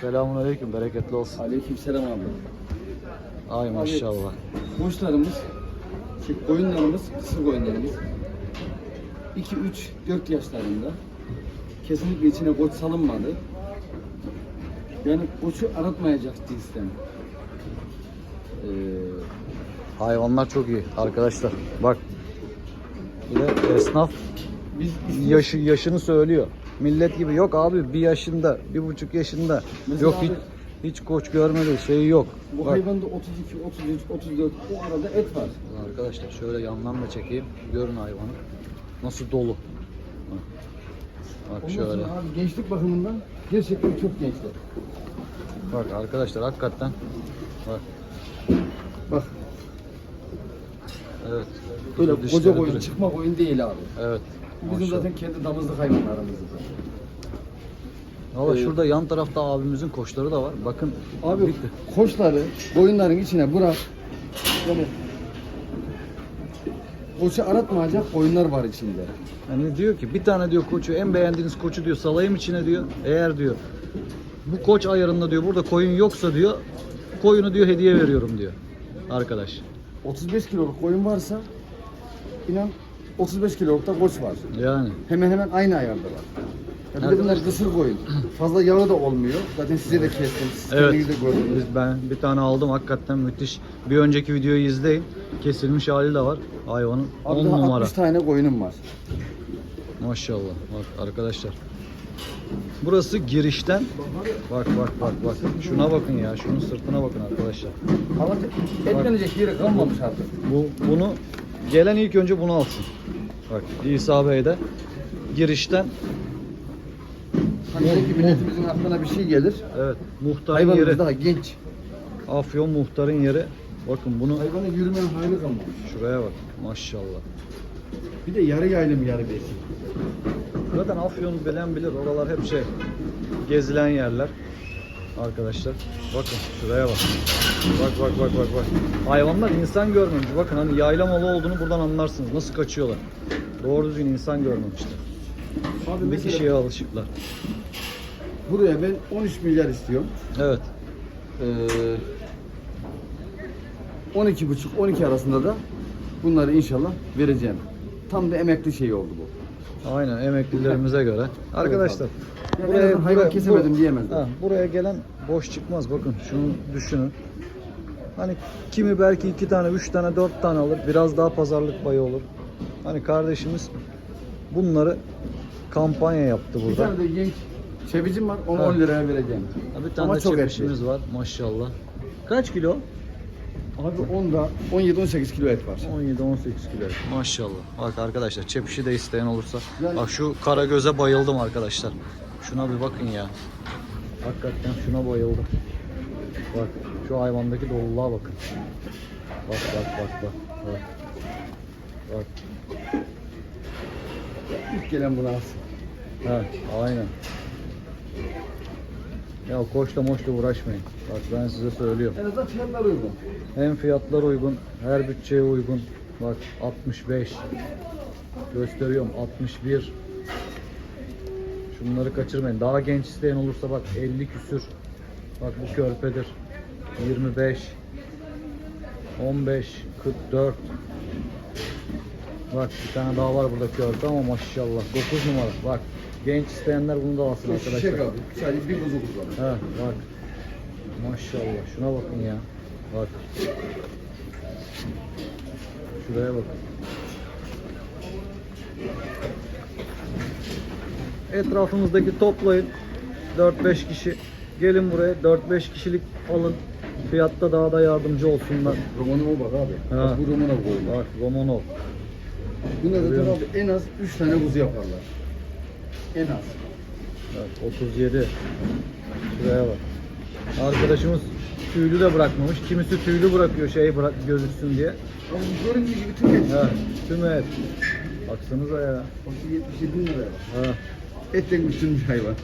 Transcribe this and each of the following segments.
Selamun aleyküm, bereketli olsun. Aleykümselam abi. Ay maşallah. Koçlarımız, şey, koyunlarımız, kısır koyunlarımız 2, 3, 4 yaşlarında. Kesinlikle içine koç salınmadı. Yani koçu aratmayacak cinsten. Ee, Hayvanlar çok iyi arkadaşlar. Bak. Bir de esnaf biz yaşı yaşını söylüyor. Millet gibi yok abi bir yaşında, bir buçuk yaşında. Mesela yok abi- hiç hiç koç görmedi, şeyi yok. bu Bak. hayvanda 32, 33, 34 o arada et var. Arkadaşlar şöyle yandan da çekeyim. Görün hayvanı. Nasıl dolu. Bak, Ondan şöyle. abi gençlik bakımından gerçekten çok gençler. Bak arkadaşlar hakikaten. Bak. Bak Evet. böyle koca koyun, duruyor. çıkma koyun değil abi. Evet. Bizim maşallah. zaten kendi damızlık hayvanlarımız. Valla Ee, şurada yan tarafta abimizin koçları da var. Bakın Abi bitti. koçları koyunların içine bırak. Yani koçu aratmayacak koyunlar var içinde. Yani diyor ki bir tane diyor koçu en beğendiğiniz koçu diyor salayım içine diyor. Eğer diyor bu koç ayarında diyor burada koyun yoksa diyor koyunu diyor hediye veriyorum diyor. Arkadaş. 35 kiloluk koyun varsa inan 35 kiloluk da koç var. Yani Hemen hemen aynı ayarda var. Ya bir de bunlar kısır koyun. Fazla yağı da olmuyor. Zaten size de kestim. Siz Evet. de gördünüz. Biz ben bir tane aldım hakikaten müthiş. Bir önceki videoyu izleyin. Kesilmiş hali de var hayvanın. Abi 10 daha numara. 60 tane koyunum var. Maşallah. Bak arkadaşlar. Burası girişten. Bak bak bak bak. Şuna bakın ya. Şunun sırtına bakın arkadaşlar. Ama etlenecek yeri kalmamış artık. Bu bunu gelen ilk önce bunu alsın. Bak İsa Bey de girişten Hani belki milletimizin aklına bir şey gelir. evet muhtarın Hayvanımız yeri. daha genç. Afyon muhtarın yeri. Bakın bunu Hayvanın yürümenin hali kalmamış. şuraya bak. Maşallah. Bir de yarı yaylım yarı besin. Zaten Afyon bilen bilir. Oralar hep şey gezilen yerler. Arkadaşlar bakın şuraya bak. Bak bak bak bak bak. Hayvanlar insan görmemiş. Bakın hani yayla malı olduğunu buradan anlarsınız. Nasıl kaçıyorlar. Doğru düzgün insan görmemişler. Abi Bir kişiye alışıklar. buraya ben 13 milyar istiyorum. Evet. Ee, 12 buçuk 12 arasında da bunları inşallah vereceğim. Tam da emekli şey oldu bu. Aynen emeklilerimize göre. Arkadaşlar Yani en azından hayvan kesemedim diyemezler. Ha, buraya gelen boş çıkmaz. Bakın şunu düşünün. Hani kimi belki iki tane, üç tane, dört tane alır. Biraz daha pazarlık payı olur. Hani kardeşimiz bunları kampanya yaptı Bir burada. tane de genç çevicim var onu Ha. 10 liraya vereceğim. Ha, bir tane Ama de çok çepişimiz var maşallah. Kaç kilo? Abi onda 17-18 kilo et var. 17-18 kilo. Maşallah. Bak arkadaşlar çepişi de isteyen olursa. Yani- Bak şu kara göze bayıldım arkadaşlar. Şuna bir bakın ya. Hakikaten şuna bayıldım. Bak şu hayvandaki doluluğa bakın. Bak bak bak bak. Bak. Bak. İlk gelen bunu alsın. Ha, aynen. Ya koçla moçla uğraşmayın. Bak ben size söylüyorum. En azından fiyatlar uygun. Hem fiyatlar uygun, her bütçeye uygun. Bak 65. Gösteriyorum 61. Şunları kaçırmayın. Daha genç isteyen olursa bak 50 küsür. Bak bu körpedir. 25. 15. 44. Bak bir tane daha var burada körpe ama maşallah 9 numara. Bak genç isteyenler bunu da alsın arkadaşlar. abi. Sadece bir kuzu kullanıyor. Ha bak. Maşallah. Şuna bakın ya. Bak. Şuraya bakın. Etrafımızdaki toplayın. 4-5 kişi. Gelin buraya 4-5 kişilik alın. Fiyatta daha da yardımcı olsunlar. Romanova bak abi. Ha. Bak bu Romanov koyun. Bak Romanov. Bunda Görüyor zaten musun? abi en az 3 tane kuzu yaparlar. En az. Bak 37. Şuraya bak. Arkadaşımız tüylü de bırakmamış. Kimisi tüylü bırakıyor şey bırak gözüksün diye. Abi bu göründüğü gibi tüm et. Ha, tüm et. Baksanıza ya. Bak 77 bin liraya bak. Ha, Etten güçlüymüş hayvan.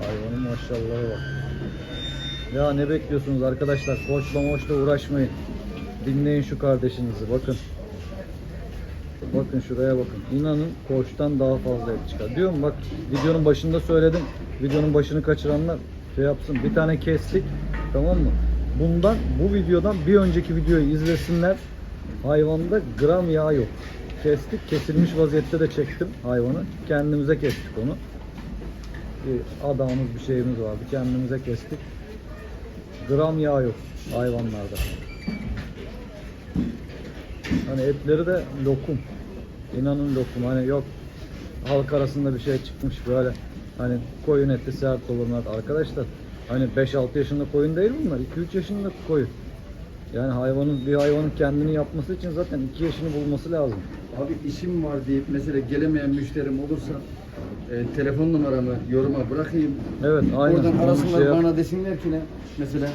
hayvanın maşallahı bak. Ya ne bekliyorsunuz arkadaşlar? Koçla moçla uğraşmayın. Dinleyin şu kardeşinizi bakın. Bakın şuraya bakın. İnanın koçtan daha fazla et çıkar. Diyorum bak videonun başında söyledim. Videonun başını kaçıranlar şey yapsın. Bir tane kestik. Tamam mı? Bundan bu videodan bir önceki videoyu izlesinler. Hayvanda gram yağ yok. Kestik. Kesilmiş vaziyette de çektim hayvanı. Kendimize kestik onu. Bir adamımız bir şeyimiz vardı. Kendimize kestik. Gram yağ yok hayvanlarda. Hani etleri de lokum. İnanın lokum. Hani yok halk arasında bir şey çıkmış böyle. Hani koyun eti sert olur mu? Arkadaşlar hani 5-6 yaşında koyun değil bunlar. 2-3 yaşında koyun. Yani hayvanın bir hayvanın kendini yapması için zaten 2 yaşını bulması lazım. Abi işim var deyip mesela gelemeyen müşterim olursa e, telefon numaramı yoruma bırakayım. Evet aynen. Oradan arasınlar şey bana desinler ki ne? Mesela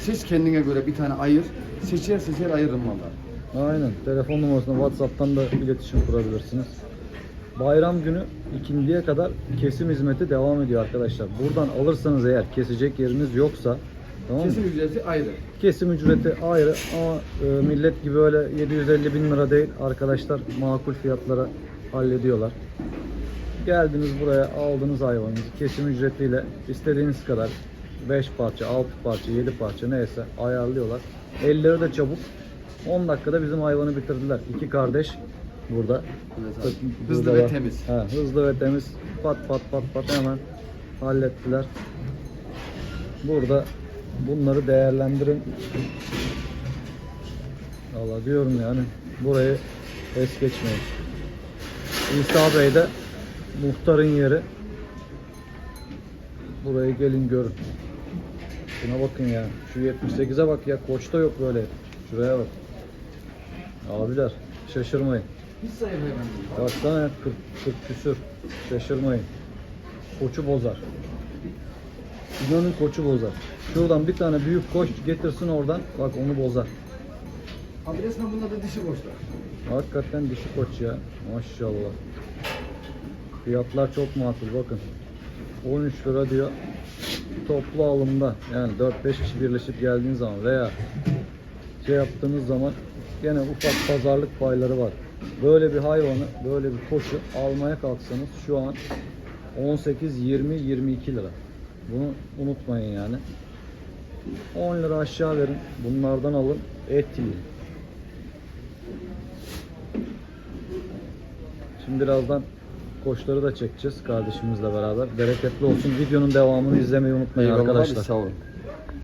seç kendine göre bir tane ayır. Seçer seçer ayırırım valla. Aynen. Telefon numarasına WhatsApp'tan da iletişim kurabilirsiniz. Bayram günü ikindiye kadar kesim hizmeti devam ediyor arkadaşlar. Buradan alırsanız eğer kesecek yeriniz yoksa tamam mı? Kesim ücreti ayrı. Kesim ücreti ayrı ama e, millet gibi öyle 750 bin lira değil arkadaşlar makul fiyatlara hallediyorlar. Geldiniz buraya aldınız hayvanınızı kesim ücretiyle istediğiniz kadar 5 parça, 6 parça, 7 parça neyse ayarlıyorlar. Elleri de çabuk. 10 dakikada bizim hayvanı bitirdiler. İki kardeş burada. Evet abi. Burada Hızlı ve var. temiz. Ha, hızlı ve temiz. Pat pat pat pat hemen hallettiler. Burada bunları değerlendirin. Valla diyorum yani burayı es geçmeyin. İsa Bey de muhtarın yeri. Burayı gelin görün. Şuna bakın ya. Şu 78'e bak ya. Koçta yok böyle. Şuraya bak. Abiler şaşırmayın. Hiç sayı hayvan değil. Baksana 40, 40 küsür. Şaşırmayın. Koçu bozar. İnanın koçu bozar. Şuradan bir tane büyük koç getirsin oradan. Bak onu bozar. Abi resmen bunlar da dişi boşlar. Hakikaten dişi koç ya. Maşallah. Fiyatlar çok makul bakın. 13 lira diyor. Toplu alımda yani 4-5 kişi birleşip geldiğiniz zaman veya şey yaptığınız zaman gene ufak pazarlık payları var. Böyle bir hayvanı, böyle bir koçu almaya kalksanız şu an 18, 20, 22 lira. Bunu unutmayın yani. 10 lira aşağı verin. Bunlardan alın. Et yiyin. Şimdi birazdan koçları da çekeceğiz kardeşimizle beraber. Bereketli olsun. Videonun devamını izlemeyi unutmayın Eyvallah abi, arkadaşlar. Sağ olun.